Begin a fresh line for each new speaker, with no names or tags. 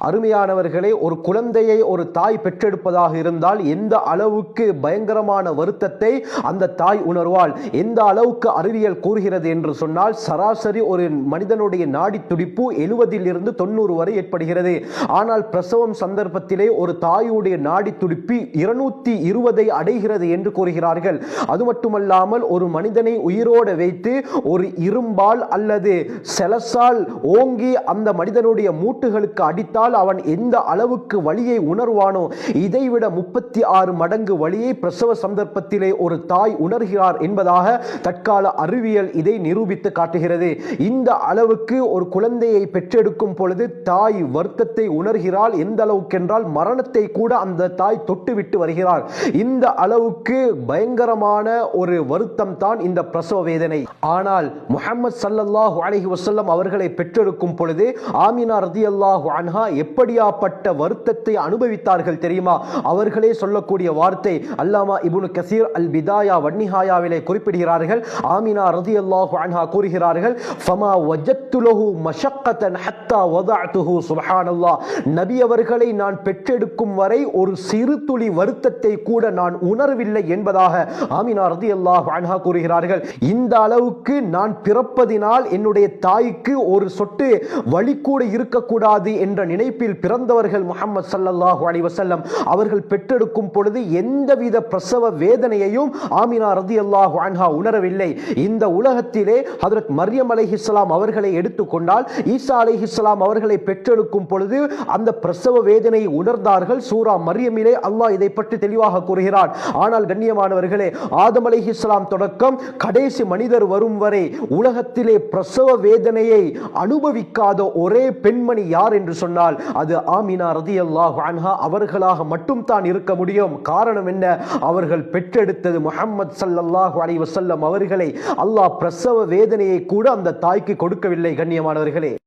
அருமையானவர்களே ஒரு குழந்தையை ஒரு தாய் பெற்றெடுப்பதாக இருந்தால் எந்த அளவுக்கு பயங்கரமான வருத்தத்தை அந்த தாய் உணர்வாள்? எந்த அளவுக்கு அறிவியல் கூறுகிறது என்று சொன்னால் சராசரி ஒரு மனிதனுடைய நாடி துடிப்பு எழுவதில் இருந்து தொண்ணூறு வரை ஏற்படுகிறது. ஆனால் பிரசவம் சந்தர்ப்பத்திலே ஒரு தாயுடைய நாடி துடிப்பு இருநூத்தி இருபதை அடைகிறது என்று கூறுகிறார்கள். அது மட்டுமல்லாமல் ஒரு மனிதனை உயிரோடு வைத்து ஒரு இரும்பால் அல்லது செலசால் ஓங்கி அந்த மனிதனுடைய மூட்டுகளுக்கு அடித்தால் அவன் எந்த அளவுக்கு வழியை உணர்வானோ இதைவிட முப்பத்தி ஆறு மடங்கு வழியை பிரசவ சந்தர்ப்பத்திலே ஒரு தாய் உணர்கிறார் என்பதாக தற்கால அறிவியல் இதை நிரூபித்து காட்டுகிறது. இந்த அளவுக்கு ஒரு குழந்தையை பெற்றெடுக்கும் பொழுது தாய் வருத்தத்தை உணர்கிறாள். எந்த அளவுக்கென்றால் மரணத்தை கூட அந்த தாய் தொட்டுவிட்டு வருகிறார் இந்த அளவுக்கு பயங்கரமான ஒரு வருத்தம் தான் இந்த பிரசவ வேதனை. ஆனால் முகமது சல்லல்லாஹு அலஹி வசல்லம் அவர்களை பெற்றெடுக்கும் பொழுது ஆமினா ரதி அல்லாஹு அன்ஹா எப்படியாப்பட்ட வருத்தத்தை அனுபவித்தார்கள் தெரியுமா? அவர்களே சொல்லக்கூடிய வார்த்தை அல்லாமா இபுனு கசீர் அல் பிதாயா வன்னிஹாயாவிலே குறிப்பிடுகிறார்கள். ஆமினா ரதியல்லாஹு அன்ஹா கூறுகிறார்கள் ஃபமா வஜத்துலஹு மஷக்கத்தன் ஹத்தா வதாத்துஹு சுபஹானல்லா நபி அவர்களை நான் பெற்றெடுக்கும் வரை ஒரு சிறு துளி வருத்தத்தை கூட நான் உணரவில்லை என்பதாக ஆமினா ரதியல்லாஹு அன்ஹா கூறுகிறார்கள். இந்த அளவுக்கு நான் பிறப்பதினால் என்னுடைய தாய்க்கு ஒரு சொட்டு வழி கூட இருக்கக்கூடாது என்ற நினைப்பில் பிறந்தவர்கள் முகமது ஸல்லல்லாஹு அலி வசல்லம் அவர்கள் பெற்றெடுக்கும் பொழுது எந்தவித பிரசவ வேதனையையும் ஆமினா ரதியல்லாஹு அன்ஹா உணரவில்லை. இந்த உலகத்திலே ஹதரத் மரியம் அலைஹிஸ்ஸலாம் அவர்களை எடுத்துக்கொண்டால் ஈசா அலைஹிஸ்ஸலாம் அவர்களை பெற்றெடுக்கும் பொழுது அந்த பிரசவ வேதனையை உணர்ந்தார்கள். சூரா மரியமிலே அல்லாஹ் இதை பற்றி தெளிவாக கூறுகிறார் ஆனால் கண்ணியமானவர்களே ஆதம் இஸ்லாம் தொடக்கம் கடைசி மனிதர் வரும் வரை உலகத்திலே பிரசவ வேதனையை அனுபவிக்காத ஒரே பெண்மணி யார்? என்று சொன்னார். என்றால் அது ஆமினா ரதியல்லாஹு அன்ஹா அவர்களாக மட்டும் தான் இருக்க முடியும். காரணம் என்ன? அவர்கள் பெற்றெடுத்தது முகமது ஸல்லல்லாஹு அலி வசல்லம் அவர்களை அல்லாஹ் பிரசவ வேதனையை கூட அந்த தாய்க்கு கொடுக்கவில்லை கண்ணியமானவர்களே.